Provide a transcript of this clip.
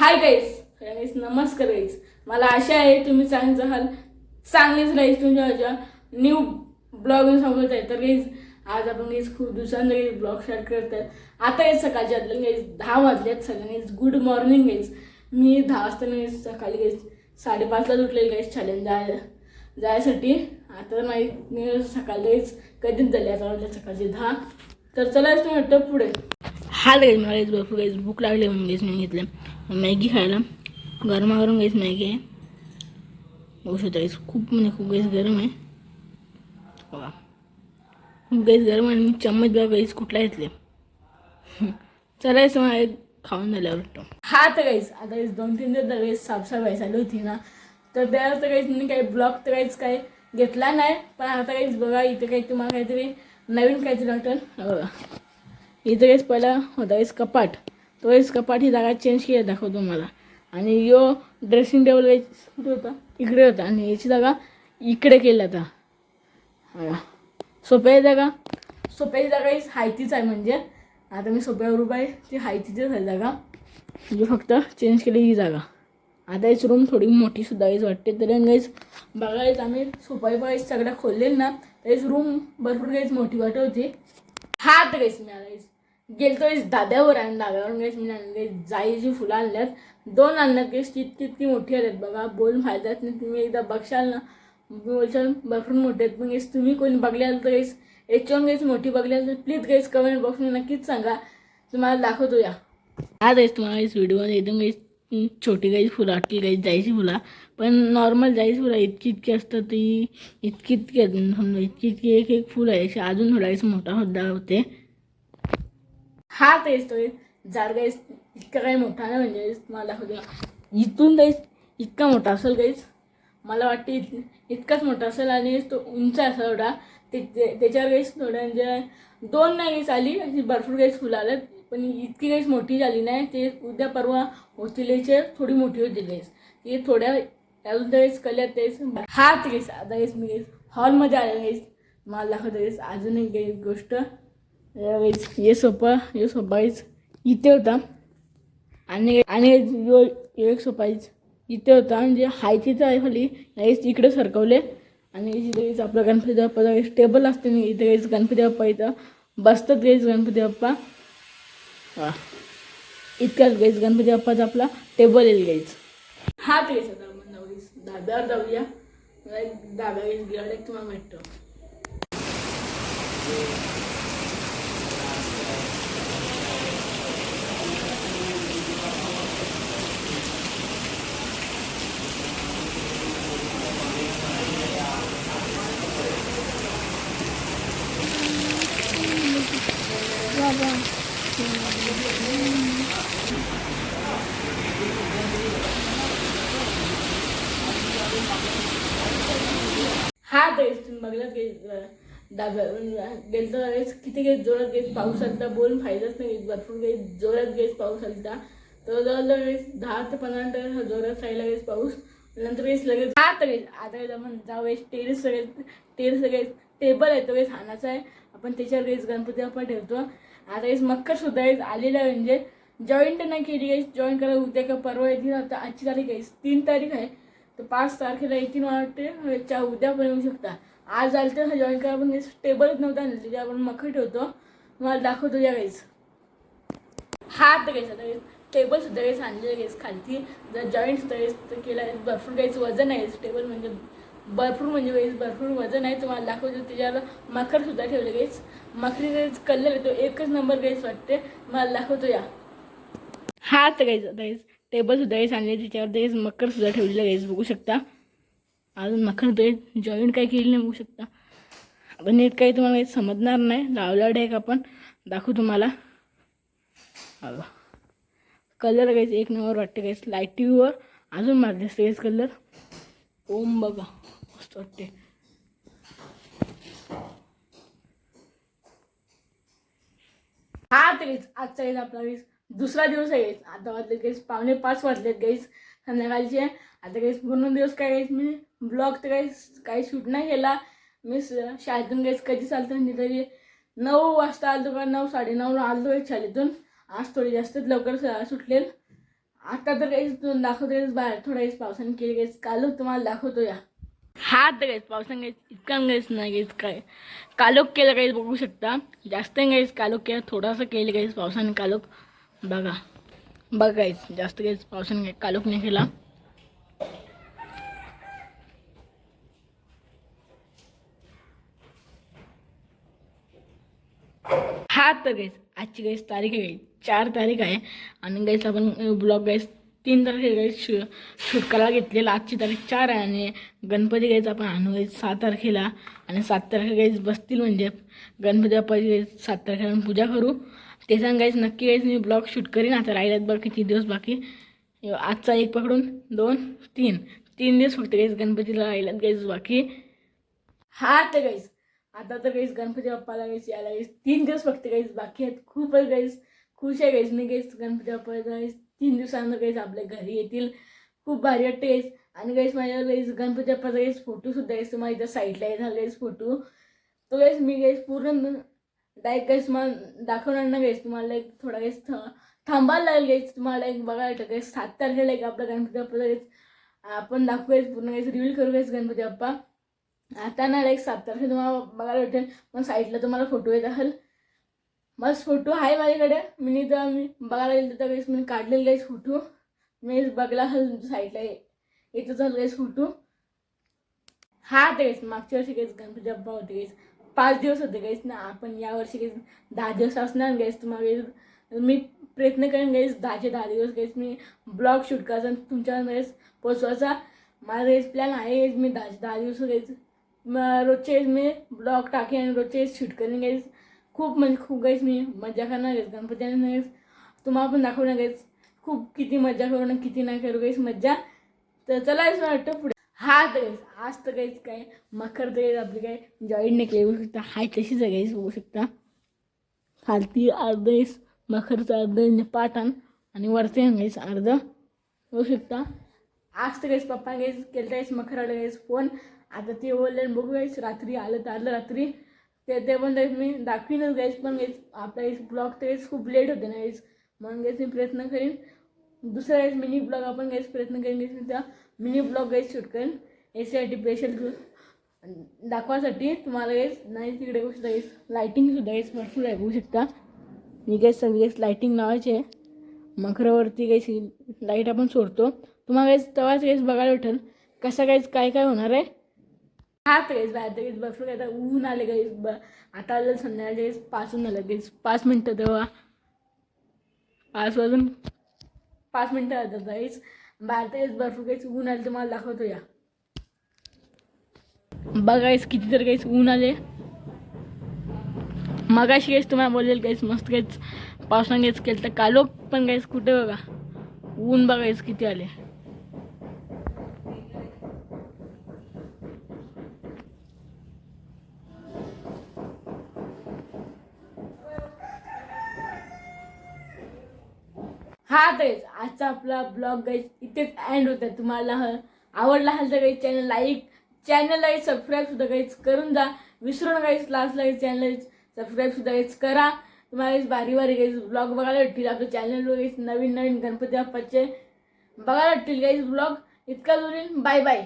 Hi guys गाईस नमस्कार गाईस मला आशा आहे तुम्ही चांगले राहाल चांगलीच राहील तुमच्या माझ्या न्यू ब्लॉग सांगत आहे. तर गाईस आज आपण गाईस खूप दिवसांनी गाईस ब्लॉग स्टार्ट करत आहे. आता येत सकाळच्या आदल्या गाईस दहा वाजल्यात. सगळ्यांनी गुड मॉर्निंग गाईस मी दहा वाजता गाईस सकाळी गाईस साडेपाचलाच उठलेली गाईस चॅलेंज जाय जायसाठी. आता माहीत मी सकाळी गाईस कधीच झाली आता वाजल्या सकाळचे दहा. तर चला तुम्ही वाटतं पुढे. हा गाईस मला गाईस भरपूर गाईस भूक लागली म्हणून गाईस मी घेतलं. मॅगी खायला. गरमागरम गाईस मॅगी आहे. बघू शकता गाईस खूप म्हणजे खूप गाईस गरम आहे. बघा. खूप गाईस गरम आणि आणि चम्मच बघा गाईस कुठला घेतले. चला मला एक खाऊन झाल्यावर वाटतं हा तर गाईस आता गाईस दोन तीन दिवस गाईस साफसफाई आली होती ना. तर त्यावर तर काहीच मी काही ब्लॉग तर काहीच काय घेतला नाही. पण आता काहीच बघा इथे काही तुम्हाला काहीतरी नवीन काहीतरी वाटेल. बघा. इथं काहीच पहिला होता काहीच कपाट. तो वेळेस कपाट ही जागा चेंज केली दाखवतो मला आणि यो ड्रेसिंग टेबल काही कुठे होता? इकडे होता. आणि याची जागा इकडे केली आता. हा. सोप्याची जागा सोप्याची जागा ही हायतीच आहे म्हणजे. आता मी सोप्यावर उभा आहे ती हायतीचीच आहे जागा. म्हणजे फक्त चेंज केली ही जागा. आता हीच रूम थोडी मोठी सुद्धा यायच वाटते तरी. गाईच बघायच आम्ही सोपाई पाहिजे सगळ्या खोललेलं ना त्याची रूम भरपूर काहीच मोठी वाटत होती. हा तर काहीच मी आलायच गेलतो दाद्यावर आणि दाद्यावर काहीच म्हणजे मी आणले जाईची फुलं आणल्यात. दोन आणल्यात काहीच तितकी तितकी मोठी आल्यात बघा. बोल फायद्यात नाही तुम्ही एकदा बघशाल ना. बोलशाल भरपूर मोठे आहेत. पण काहीच तुम्ही कोणी बघल्याल तर काहीच याच्यावर काहीच मोठी बघल्याल तर प्लीज काहीच कमेंट बॉक्समध्ये नक्कीच सांगा. तुम्हाला दाखवतो या. हा आहेस तुम्हाला व्हिडिओ एकदम काही छोटी काही फुलं वाटली काही जायची फुला. पण नॉर्मल जायची फुला इतकी इतकी असतात ती इतकी इतकी समजा इतकी इतकी एक एक फुलं आहे अशी अजून थोडाच मोठा होता होते. हा तेच तो झाड गाईस इतका काही मोठा नाही म्हणजे मला दाखवते इथून गाईस इतका मोठा असेल गाईस मला वाटते इत इतकाच मोठा असेल आणि तो उंच असा एवढा. ते त्याच्यावर गाईस थोडं म्हणजे दोन नाही गाईस आली अशी भरपूर गाईस फुलं आल्यात. पण इतकी गाईस मोठी झाली नाही. ते उद्या परवा होतील थोडी मोठी होतील गाईस ते थोड्या अजून गाईस कल्यात तेच हा ते गाईस आता गाईस मी गाईस हॉलमध्ये आले गाईस मला दाखवते गाईस अजून एक गाईस गोष्ट यावेळेस हे सोपा हे सोपाईच इथे होता. आणि आणि यो एक सोपाईच इथे होता म्हणजे हाय तिथं आहे खाली. यावेळेस इकडे सरकवले. आणि इथे आपला गणपती बाप्पाचा टेबल असते मी इथे काहीच गणपती बाप्पा इथं. बसतात काहीच गणपती बाप्पा. हा. इतकाच गाईच गणपती बाप्पाचा आपला टेबल येईल गाईच हा तेच आता आपण जाऊ धाब्यावर जाऊया. मला एक धाब्या गिराड एक तुम्हाला भेटतो. वेळेस तुम्ही बघला की डाब्या गेलं किती गेस जोरात गेस पाऊस आलता बोलून फायदाच नाही भरपूर गेस जोरात गेस पाऊस आलता. तर जवळजवळ वेळेस दहा ते पंधरा मिनटं जोरात राहिला गेस पाऊस. नंतर वेळेस लगेच हा तर आता गेलं आपण जाऊ वेळेस टेरेस सगळे टेरेस सगळे टेबल आहे तो वेळेस हानाचा आहे. आपण त्याच्यावर गेस गणपती आपण ठेवतो. आता वेळेस मक्कर सुद्धा गेस आलेला आहे म्हणजे जॉईंट नाही केली गेस जॉईन करायला उद्या का परवा येतील आता आजची तारीख आहे तीन तारीख आहे. तर पाच तारखेला येतील मला वाटते. च्या उद्या पण येऊ शकता. आज आलं तर जॉईन करा पण टेबलच नव्हता आणलं तिथे आपण मखर ठेवतो. मला दाखवतो या गाईस हा तर गाईस आता टेबल सुद्धा गाईस आणलेलं गाईस खालती. जर जॉईंट सुद्धा गाईस तर केला भरपूर गाईच वजन आहे. टेबल म्हणजे भरपूर म्हणजे गाईस भरपूर वजन आहे. तुम्हाला दाखवतो त्याच्यावर मखर सुद्धा गेस गाईस मखरी कलर येतो एकच नंबर गाईस वाटते. मला दाखवतो या. हा तर गाईस टेबलसुद्धा गाईस टेबल सुद्धा आणले त्याच्यावर गाईस मकर सुद्धा ठेवलेलं गाईस बघू शकता. अजून मखर ते जॉईंट काय केली नाही बघू शकता. आता नीट काही तुम्हाला काही समजणार नाही. लावला डेक आपण दाखवू तुम्हाला. कलर काहीच एक नंबर वाटते काहीच लाइट टी व्हीवर अजून मारते स्टेज कलर ओम बघा मस्त वाटते हा तेच आजचा येईल आपला वीस दुसरा दिवस आहे. आता वाजले गाईस पावणे पाच वाजलेत गाईस संध्याकाळचे आता काहीच पूर्ण दिवस काय काहीच मी ब्लॉग तर काही काही शूट नाही केला. मी शाळेतून काहीच कधी चालतं म्हणजे तरी नऊ वाजता आलो का नऊ साडेनऊला आलतो एक शाळेतून. आज थोडी जास्तच लवकर सुटलेल आता तर काहीच दाखवतो बाहेर थोडा काहीच पावसाने केली काहीच काल तुम्हाला दाखवतो या. हा तर काहीच पावसाने काहीच इतका काहीच नाही काहीच काय? कालोख केलं काहीच बघू शकता. जास्त नाही काहीच कालोख केलं थोडासा केलं काहीच पावसाने कालोख बघा. बघ काहीच जास्त काहीच पावसाने काही नाही केला. हा तर गाईस आजची गाईस तारीख आहे. चार तारीख आहे. आणि गाईस आपण ब्लॉग गाईस तीन तारखेला गाईस शू शूट करायला घेतलेला. आजची तारीख चार आहे. आणि गणपती गाईस आपण आणू गाईस सात तारखेला. आणि सात तारखे गाईस बसतील म्हणजे गणपती बाप्पाची गाईस सात तारखेला आपण पूजा करू. ते सांगायच नक्की गाईस मी ब्लॉग शूट करीन आता राहिल्यात बघ किती दिवस बाकी. आजचा एक पकडून दोन तीन. तीन दिवस फक्त गाईस गणपतीला राहिल्यात गाईस बाकी. हा तर गाईस आता तर गाईस गणपती बाप्पाला गाईस यायला गाईस तीन दिवस फक्त गाईस बाकी आहेत. खूपच गाईस खुश आहे गाईस मी गाईस गणपती बाप्पाला गाईस तीन दिवसानंतर गाईस आपल्या घरी येतील. खूप भारी वाटते गाईस आणि गाईस माझ्या गाईस गणपती बाप्पाचा गाईस फोटो सुद्धा गाईस तुम्हाला इथं साईडला झाला गाईस फोटो तो गाईस मी गाईस पूर्ण डायरेक्ट काहीच मला दाखवणार ना गाईस तुम्हाला एक थोडा काहीच थांबायला लागेल गाईस तुम्हाला एक बघायला गाईस सात तारखेला एक आपला गणपती बाप्पाचा गाईस आपण दाखवायच पूर्ण काहीच रिव्हील करू गाईस गणपती बाप्पा. आता ना एक सात तारखे तुम्हाला बघायला भेटेल मग साईडला तुम्हाला फोटो येत असेल. मस्त फोटो आहे माझ्याकडे. मी तर मी बघायला गेलो तर काहीच मी काढलेले काहीच फोटो मी बघला असेल साईडला येतो झालं काहीच फोटो हा तेच मागच्या वर्षी काहीच गणपती बाप्पा होते काहीच पाच दिवस होते गाईस ना आपण यावर्षी गाईस दहा दिवस असणार गाईस तुम्हाला गाईस मी प्रयत्न करेन गाईस दहाचे दहा दिवस गाईस मी ब्लॉग शूट करायचा तुमच्या गाईस पोचवायचा माझा गाईस प्लॅन आहे मी दहाचे दहा दिवस गाईस रोजचे मी ब्लॉग टाकेन आणि रोजचे शूट करेन गाईस खूप म्हणजे खूप गाईस मी मजा करणार गाईस गणपती आणि तुम्हाला पण दाखवणार गाईस खूप किती मजा करू ना किती नाही करू गाईस मज्जा तर चला वाटतं पुढे. हा तर आज तर काहीच काय मखर तर आपली काय जॉईंट नाही केली बघू शकता. हाय तशीच आहे गाईज बघू शकता. खालती अर्धेस मखरचं अर्ध पाटण आणि वरती गाईज अर्ध. बघू शकता. आज तर काहीच पप्पा गाईज केलं मखर मखराला गाईज फोन आता ते बोलले बघू गाईस रात्री आलं तर आलं रात्री. ते ते पण मी दाखवीनच गाईस पण गाईस आपला गाईस ब्लॉग तर गाईस खूप लेट होते ना गाईस म्हणून गाईस मी प्रयत्न करीन. दुसरा गाईस मिनी ब्लॉग आपण गाईस प्रयत्न करीन गाईस मी त्या मिनी ब्लॉग गाईस शूट करेन याच्यासाठी स्पेशल दाखवासाठी तुम्हाला गाईस नाही तिकडे बघू शकता गाईस लाईटिंग गाईस भरपूर आहे बघू शकता. मी गाईस सगळी लायटिंग लाईटिंग लावायची. आहे मखरावरती गाईस लाइट आपण सोडतो. तुम्हाला गाईस तेव्हाच गाईस बघायला भेटेल कसं गाईस काय काय होणार आहे. हा गाईस बाहेर गाईस भरपूर काय आता ऊन आले गाईस ब आता आलं संध्याकाळचे गाईस पाचून आलं गाईस पाच मिनटं तेव्हा. पाच वाजून पाच मिनटं आता गाईस बाहेर तर भरपूर काहीच ऊन आले तुम्हाला दाखवतो या. बघायच किती तर काहीच ऊन आले. मगाशी काहीच तुम्हाला बोलेल काहीच मस्त काहीच पावसाने गाईस केलं तर कालो पण गाईस कुठे बघा. ऊन बघायच किती आले. हा गाईज आजचा आपला ब्लॉग गाईज इथेच एंड होता तुम्हाला आवडला असेल तर काही channel like channel like subscribe सुद्धा काहीच करून जा. विसरू नका guys last like channel subscribe सुद्धा काहीच करा. तुम्हाला बारी बारी भारी गाईज ब्लॉग बघायला भेटतील. आपल्या चॅनलवर गाईज नवीन नवीन गणपती बाप्पाचे बघायला भेटतील गाईज ब्लॉग इतका दुरीन बाय बाय